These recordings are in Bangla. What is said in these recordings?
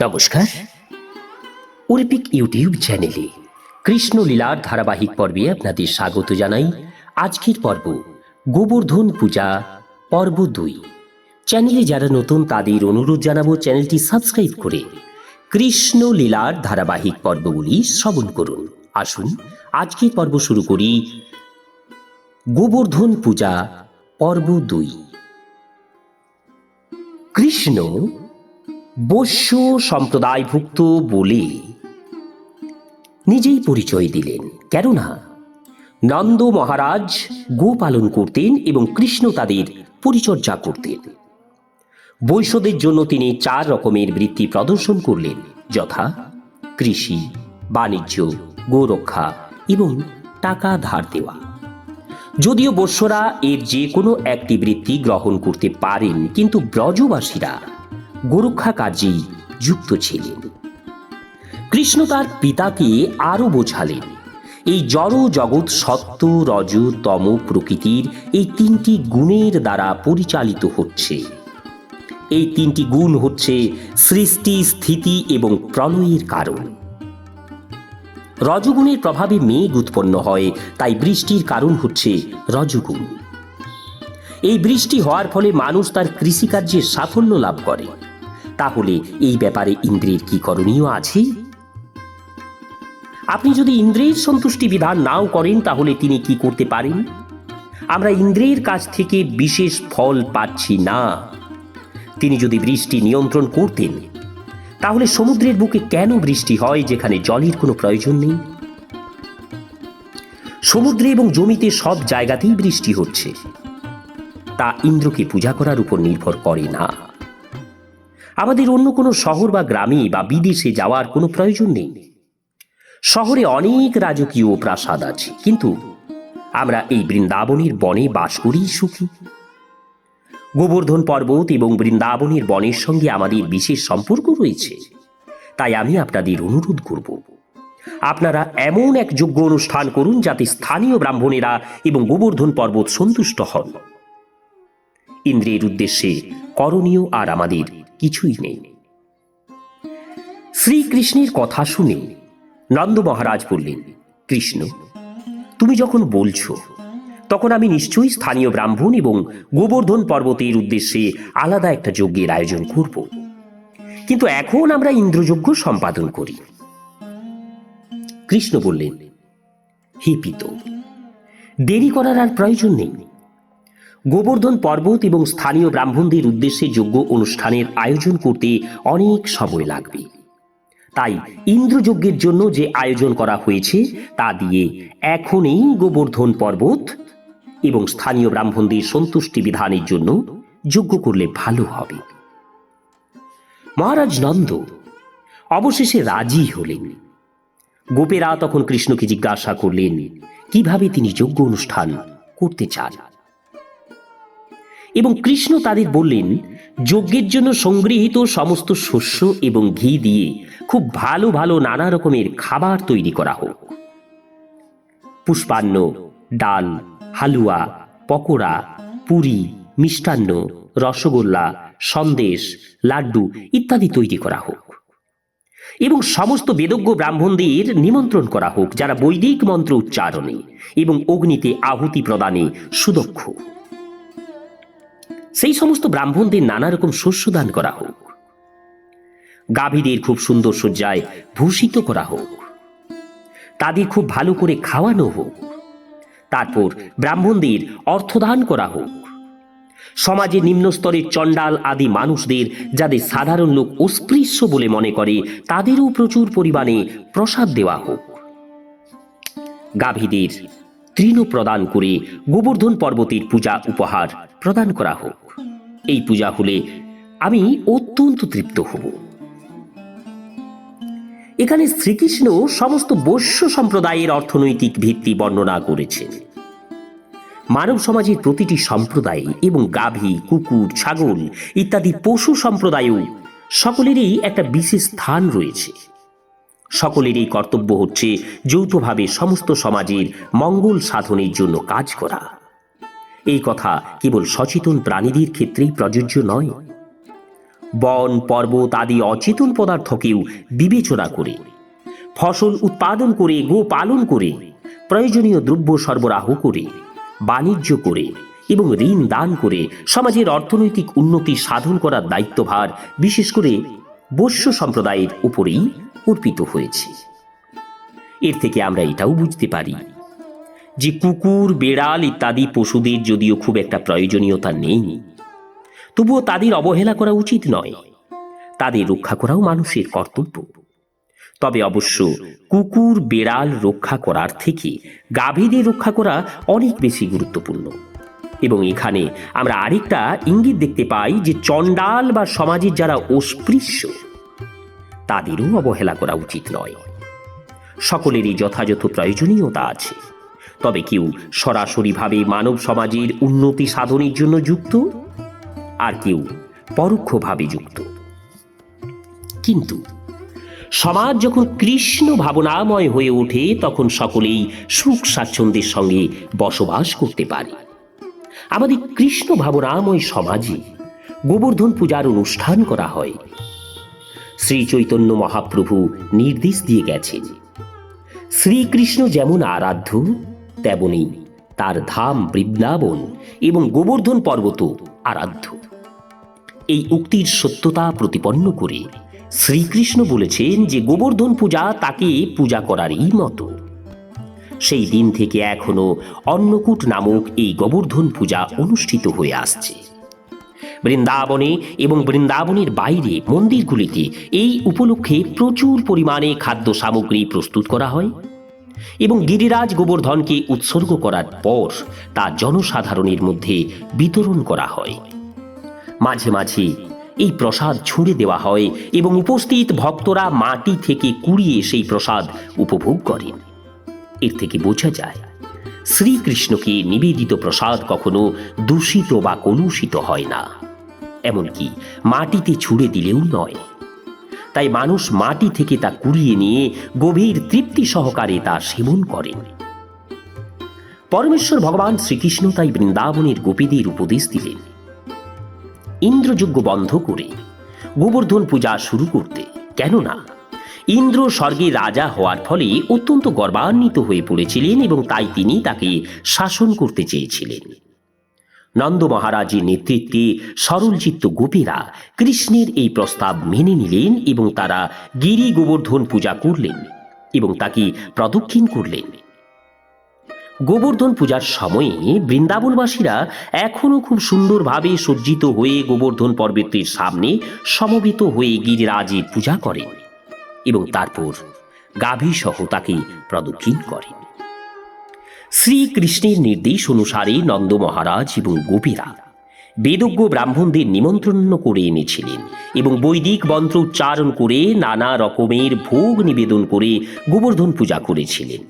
নমস্কার। অলিম্পিক ইউটিউব চ্যানেলে কৃষ্ণ লীলার ধারাবাহিক পর্বে আপনাদের স্বাগত জানাই। আজকের পর্ব গোবর্ধন পূজা, পর্ব দুই। চ্যানেলে যারা নতুন তাদের অনুরোধ জানাব চ্যানেলটি সাবস্ক্রাইব করে কৃষ্ণ লীলার ধারাবাহিক পর্বগুলি শ্রবণ করুন। আসুন, আজকের পর্ব শুরু করি গোবর্ধন পূজা, পর্ব দুই। কৃষ্ণ বৈশ্য সম্প্রদায়ভুক্ত বলে নিজেই পরিচয় দিলেন। কেননা নন্দ মহারাজ গো পালন করতেন এবং কৃষ্ণ তাদের পরিচর্যা করতেন। বৈশ্যদের জন্য তিনি চার রকমের বৃত্তি প্রদর্শন করলেন, যথা কৃষি, বাণিজ্য, গোরক্ষা এবং টাকা ধার দেওয়া। যদিও বৈশ্যরা এর যে কোনো একটি বৃত্তি গ্রহণ করতে পারেন, কিন্তু ব্রজবাসীরা গোরক্ষা কার্যেই যুক্ত ছিলেন। কৃষ্ণ তার পিতাকে আরও বোঝালেন, এই জড় জগৎ সত্য, রজ, তম প্রকৃতির এই তিনটি গুণের দ্বারা পরিচালিত হচ্ছে। এই তিনটি গুণ হচ্ছে সৃষ্টি, স্থিতি এবং প্রলয়ের কারণ। রজগুণের প্রভাবে মেঘ উৎপন্ন হয়, তাই বৃষ্টির কারণ হচ্ছে রজগুণ। এই বৃষ্টি হওয়ার ফলে মানুষ তার কৃষিকার্যে সাফল্য লাভ করে। তাহলে এই ব্যাপারে ইন্দ্রের কি করণীয় আছে? আপনি যদি ইন্দ্রের সন্তুষ্টি বিধান নাও করেন, তাহলে তিনি কি করতে পারেন? আমরা ইন্দ্রের কাছ থেকে বিশেষ ফল পাচ্ছি না। তিনি যদি বৃষ্টি নিয়ন্ত্রণ করতেন, তাহলে সমুদ্রের বুকে কেন বৃষ্টি হয়, যেখানে জলের কোনো প্রয়োজন নেই? সমুদ্রে এবং জমিতে সব জায়গাতেই বৃষ্টি হচ্ছে। তা ইন্দ্রকে পূজা করার উপর নির্ভর করে না। আমাদের অন্য কোনো শহর বা গ্রামে বা বিদেশে যাওয়ার কোনো প্রয়োজন নেই। শহরে অনেক রাজকীয় প্রাসাদ আছে, কিন্তু আমরা এই বৃন্দাবনের বনে বাস করেই সুখী। গোবর্ধন পর্বত এবং বৃন্দাবনের বনের সঙ্গে আমাদের বিশেষ সম্পর্ক রয়েছে, তাই আমি আপনাদের অনুরোধ করব। আপনারা এমন এক যোগ্য অনুষ্ঠান করুন যাতে স্থানীয় ব্রাহ্মণেরা এবং গোবর্ধন পর্বত সন্তুষ্ট হন। ইন্দ্রের উদ্দেশ্যে করণীয় আর আমাদের কিছুই নেই। শ্রীকৃষ্ণের কথা শুনে নন্দ মহারাজ বললেন, কৃষ্ণ, তুমি যখন বলছো, তখন আমি নিশ্চয়ই স্থানীয় ব্রাহ্মণ এবং গোবর্ধন পর্বতের উদ্দেশ্যে আলাদা একটা যজ্ঞের আয়োজন করব। কিন্তু এখন আমরা ইন্দ্রযজ্ঞ সম্পাদন করি। কৃষ্ণ বললেন, হে পিত, দেরি করার আর প্রয়োজন নেই। গোবর্ধন পর্বত এবং স্থানীয় ব্রাহ্মণদের উদ্দেশ্যে যোগ্য অনুষ্ঠানের আয়োজন করতে অনেক সময় লাগবে। তাই ইন্দ্রযজ্ঞের জন্য যে আয়োজন করা হয়েছে, তা দিয়ে এখনই গোবর্ধন পর্বত এবং স্থানীয় ব্রাহ্মণদের সন্তুষ্টি বিধানের জন্য যজ্ঞ করলে ভালো হবে। মহারাজ নন্দ অবশেষে রাজি হলেন। গোপেরা তখন কৃষ্ণকে জিজ্ঞাসা করলেন, কীভাবে তিনি যজ্ঞ অনুষ্ঠান করতে চান? এবং কৃষ্ণ তাদের বললেন, যজ্ঞের জন্য সংগৃহীত সমস্ত শস্য এবং ঘি দিয়ে খুব ভালো ভালো নানা রকমের খাবার তৈরি করা হোক। পুষ্পান্ন, ডাল, হালুয়া, পকোড়া, পুরি, মিষ্টান্ন, রসগোল্লা, সন্দেশ, লাড্ডু ইত্যাদি তৈরি করা হোক। এবং সমস্ত বেদজ্ঞ ব্রাহ্মণদের নিমন্ত্রণ করা হোক যারা বৈদিক মন্ত্র উচ্চারণে এবং অগ্নিতে আহুতি প্রদানে সুদক্ষ। সেই সমস্ত ব্রাহ্মণদের নানা রকম শস্য দান করা হোক। গাভীদের খুব সুন্দর সজ্জায় ভূষিত করা হোক। তাদের খুব ভালো করে খাওয়ানো হোক। তারপর ব্রাহ্মণদের অর্থদান করা হোক। সমাজে নিম্ন স্তরের চণ্ডাল আদি মানুষদের যাদের সাধারণ লোক অস্পৃশ্য বলে মনে করে, তাদেরও প্রচুর পরিমাণে প্রসাদ দেওয়া হোক। গাভীদের তৃণ প্রদান করে গোবর্ধন পর্বতের পূজা উপহার প্রদান করা হোক। এই পূজা হলে আমি অত্যন্ত তৃপ্ত হব। এখানে শ্রীকৃষ্ণ সমস্ত বৈশ্য সম্প্রদায়ের অর্থনৈতিক ভিত্তি বর্ণনা করেছেন। মানব সমাজের প্রতিটি সম্প্রদায় এবং গাভী, কুকুর, ছাগল ইত্যাদি পশু সম্প্রদায়ও সকলেরই একটা বিশেষ স্থান রয়েছে। সকলেরই কর্তব্য হচ্ছে যৌথভাবে সমস্ত সমাজের মঙ্গল সাধনের জন্য কাজ করা। এই কথা কেবল সচেতন প্রাণীদের ক্ষেত্রেই প্রযোজ্য নয়। বন, পর্বত আদি অচেতন পদার্থকেও বিবেচনা করে, ফসল উৎপাদন করে গো পালন করে, প্রয়োজনীয় দ্রব্য সরবরাহ করে, বাণিজ্য করে এবং ঋণ দান করে সমাজের অর্থনৈতিক উন্নতি সাধন করার দায়িত্বভার বিশেষ করে বৈশ্য সম্প্রদায়ের উপরেই অর্পিত হয়েছে। এর থেকে আমরা এটাও বুঝতে পারি যে কুকুর, বেড়াল ইত্যাদি পশুদের যদিও খুব একটা প্রয়োজনীয়তা নেই। তবুও তাদের অবহেলা করা উচিত নয়। তাদের রক্ষা করাও মানুষের কর্তব্য। তবে অবশ্য কুকুর, বেড়াল রক্ষা করার থেকে গাভীদের রক্ষা করা অনেক বেশি গুরুত্বপূর্ণ। এবং এখানে আমরা আরেকটা ইঙ্গিত দেখতে পাই যে চণ্ডাল বা সমাজের যারা অস্পৃশ্য, তাদেরও অবহেলা করা উচিত নয়। সকলেরই যথাযথ প্রয়োজনীয়তা আছে। তবে কেউ সরাসরিভাবে মানব সমাজের উন্নতি সাধনের জন্য যুক্ত? আর কেউ পরোক্ষভাবে যুক্ত? কিন্তু সমাজ যখন কৃষ্ণ ভাবনাময় হয়ে ওঠে, তখন সকলেই সুখ স্বাচ্ছন্দ্যের সঙ্গে বসবাস করতে পারে। আমাদের কৃষ্ণ ভাবনাময় সমাজে গোবর্ধন পূজার অনুষ্ঠান করা হয়। শ্রী চৈতন্য মহাপ্রভু নির্দেশ দিয়ে গেছেন, শ্রীকৃষ্ণ যেমন আরাধ্য তেমনি তার ধাম বৃন্দাবন এবং গোবর্ধন পর্বত আরাধ্য। এই উক্তির সত্যতা প্রতিপন্ন করে শ্রীকৃষ্ণ বলেছেন যে গোবর্ধন পূজা তাকে পূজা করারই মতো। সেই দিন থেকে এখনও অন্নকূট নামক এই গোবর্ধন পূজা অনুষ্ঠিত হয়ে আসছে। বৃন্দাবনে এবং বৃন্দাবনের বাইরে মন্দিরগুলিতে এই উপলক্ষে প্রচুর পরিমাণে খাদ্য সামগ্রী প্রস্তুত করা হয়। এবং গিরিরাজ গোবর্ধনকে উৎসর্গ করার পর তা জনসাধারণের মধ্যে বিতরণ করা হয়। মাঝে মাঝে এই প্রসাদ ছুঁড়ে দেওয়া হয় এবং উপস্থিত ভক্তরা মাটি থেকে কুড়িয়ে সেই প্রসাদ উপভোগ করেন। এর থেকে বোঝা যায়, শ্রীকৃষ্ণকে নিবেদিত প্রসাদ কখনো দূষিত বা কলুষিত হয় না। এমনকি মাটিতে ছুঁড়ে দিলেও নয়। তাই মানুষ মাটি থেকে তা কুড়িয়ে নিয়ে গভীর তৃপ্তি সহকারে তা সেবন করেন পরমেশ্বর ভগবান শ্রীকৃষ্ণ তাই বৃন্দাবনের গোপীদের উপদেশ দিলেন। ইন্দ্রযজ্ঞ বন্ধ করে গোবর্ধন পূজা শুরু করতে, কেননা ইন্দ্র স্বর্গে রাজা হওয়ার ফলে অত্যন্ত গর্বান্বিত হয়ে পড়েছিলেন এবং তাই তিনি তাকে শাসন করতে চেয়েছিলেন। নন্দ মহারাজের নেতৃত্বে সরলচিত্ত গোপীরা কৃষ্ণের এই প্রস্তাব মেনে নিলেন এবং তারা গিরি গোবর্ধন পূজা করলেন এবং তাকে প্রদক্ষিণ করলেন। গোবর্ধন পূজার সময়ে বৃন্দাবনবাসীরা এখনও খুব সুন্দরভাবে সজ্জিত হয়ে গোবর্ধন পর্বতের সামনে সমবেত হয়ে গিরিরাজের পূজা করেন এবং তারপর গাভী সহ তাকে প্রদক্ষিণ করেন। শ্রীকৃষ্ণের নির্দেশ অনুসারে নন্দ মহারাজ এবং গোপীরা বেদজ্ঞ ব্রাহ্মণদের নিমন্ত্রণ করে এনেছিলেন এবং বৈদিক মন্ত্র উচ্চারণ করে নানা রকমের ভোগ নিবেদন করে গোবর্ধন পূজা করেছিলেন।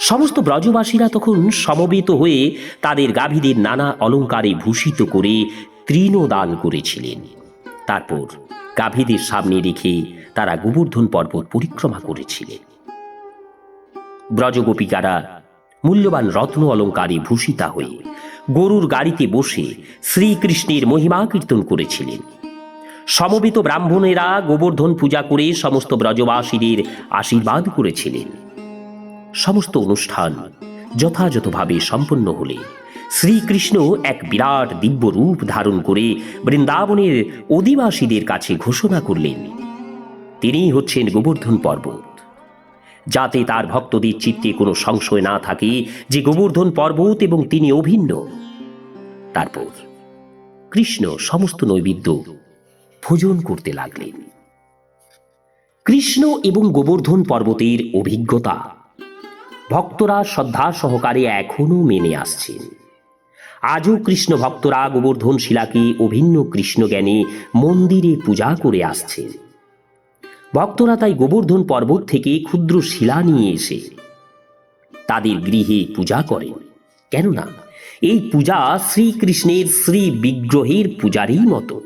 সমস্ত ব্রজবাসীরা তখন সমবেত হয়ে তাদের গাভীদের নানা অলঙ্কারে ভূষিত করে তৃণদান করেছিলেন। তারপর গাভীদের সামনে রেখে তারা গোবর্ধন পর্বত পরিক্রমা করেছিলেন। ব্রজগোপিকারা মূল্যবান রত্ন অলঙ্কারে ভূষিতা হয়ে গরুর গাড়িতে বসে শ্রীকৃষ্ণের মহিমা কীর্তন করেছিলেন। সমবেত ব্রাহ্মণেরা গোবর্ধন পূজা করে সমস্ত ব্রজবাসীদের আশীর্বাদ করেছিলেন। সমস্ত অনুষ্ঠান যথাযথভাবে সম্পন্ন হলে শ্রীকৃষ্ণ এক বিরাট দিব্য রূপ ধারণ করে বৃন্দাবনের অধিবাসীদের কাছে ঘোষণা করলেন, তিনিই হচ্ছেন গোবর্ধন পর্বত যাতে তার ভক্তদের চিত্তে কোনো সংশয় না থাকে যে গোবর্ধন পর্বত এবং তিনি অভিন্ন। তারপর কৃষ্ণ সমস্ত নৈবেদ্য ভোজন করতে লাগলেন। কৃষ্ণ এবং গোবর্ধন পর্বতের অভিজ্ঞতা ভক্তরা শ্রদ্ধা সহকারে এখনও মেনে আসছেন। আজও কৃষ্ণ ভক্তরা গোবর্ধন শিলাকে অভিন্ন কৃষ্ণ জ্ঞানে মন্দিরে পূজা করে আসছেন। ভক্তরা তাই গোবর্ধন পর্বত থেকে ক্ষুদ্র শিলা নিয়ে এসে তাদের গৃহে পূজা করেন কেননা এই পূজা শ্রীকৃষ্ণের শ্রী বিগ্রহের পূজারই মতো।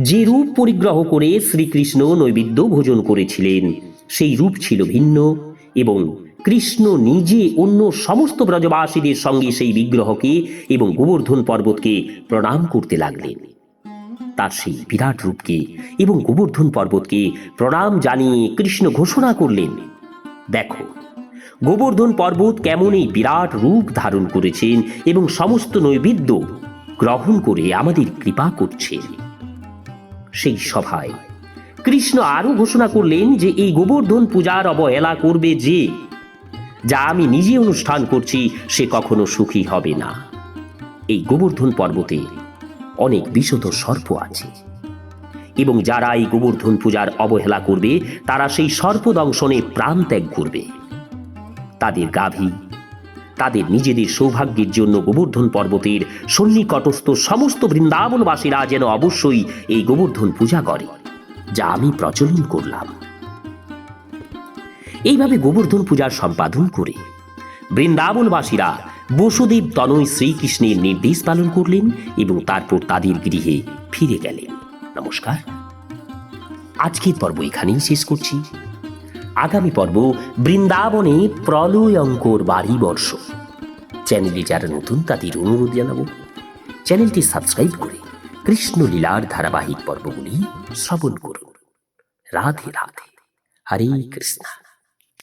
যে রূপ পরিগ্রহ করে শ্রীকৃষ্ণ নৈবেদ্য ভোজন করেছিলেন, সেই রূপ ছিল ভিন্ন এবং কৃষ্ণ নিজে অন্য সমস্ত ব্রজবাসীদের সঙ্গে সেই বিগ্রহকে এবং গোবর্ধন পর্বতকে প্রণাম করতে লাগলেন। তার সেই বিরাট রূপকে এবং গোবর্ধন পর্বতকে প্রণাম জানিয়ে কৃষ্ণ ঘোষণা করলেন, দেখো, গোবর্ধন পর্বত কেমন এই বিরাট রূপ ধারণ করেছেন এবং সমস্ত নৈবেদ্য গ্রহণ করে আমাদের কৃপা করছেন সেই সভায় কৃষ্ণ আরও ঘোষণা করলেন যে এই গোবর্ধন পূজার অবহেলা করবে যে, যা আমি নিজে অনুষ্ঠান করছি সে কখনো সুখী হবে না। এই গোবর্ধন পর্বতে অনেক বিশদ সর্প আছে। এবং যারা এই গোবর্ধন পূজার অবহেলা করবে, তারা সেই সর্পদংশনে প্রাণ ত্যাগ করবে। তাদের গাভী, তাদের নিজেদের সৌভাগ্যের জন্য গোবর্ধন পর্বতের সন্নিকটস্থ সমস্ত বৃন্দাবনবাসীরা যেন অবশ্যই এই গোবর্ধন পূজা করে, যা আমি প্রচলন করলাম। এইভাবে গোবর্ধন পূজার সম্পাদন করে বৃন্দাবনবাসীরা বসুদেব তনয় শ্রীকৃষ্ণের নির্দেশ পালন করলেন এবং তারপর তাদের গৃহে ফিরে গেলেন। নমস্কার। আজকের পর্ব এখানেই শেষ করছি। আগামী পর্ব বৃন্দাবনে প্রলয়ঙ্কর বাড়ি বর্ষ। চ্যানেলে যারা নতুন তাদের অনুরোধ জানাব, চ্যানেলটি সাবস্ক্রাইব করে কৃষ্ণলীলার ধারাবাহিক পর্বগুলি শ্রবণ করুন। রাধে রাধে। হরে কৃষ্ণা।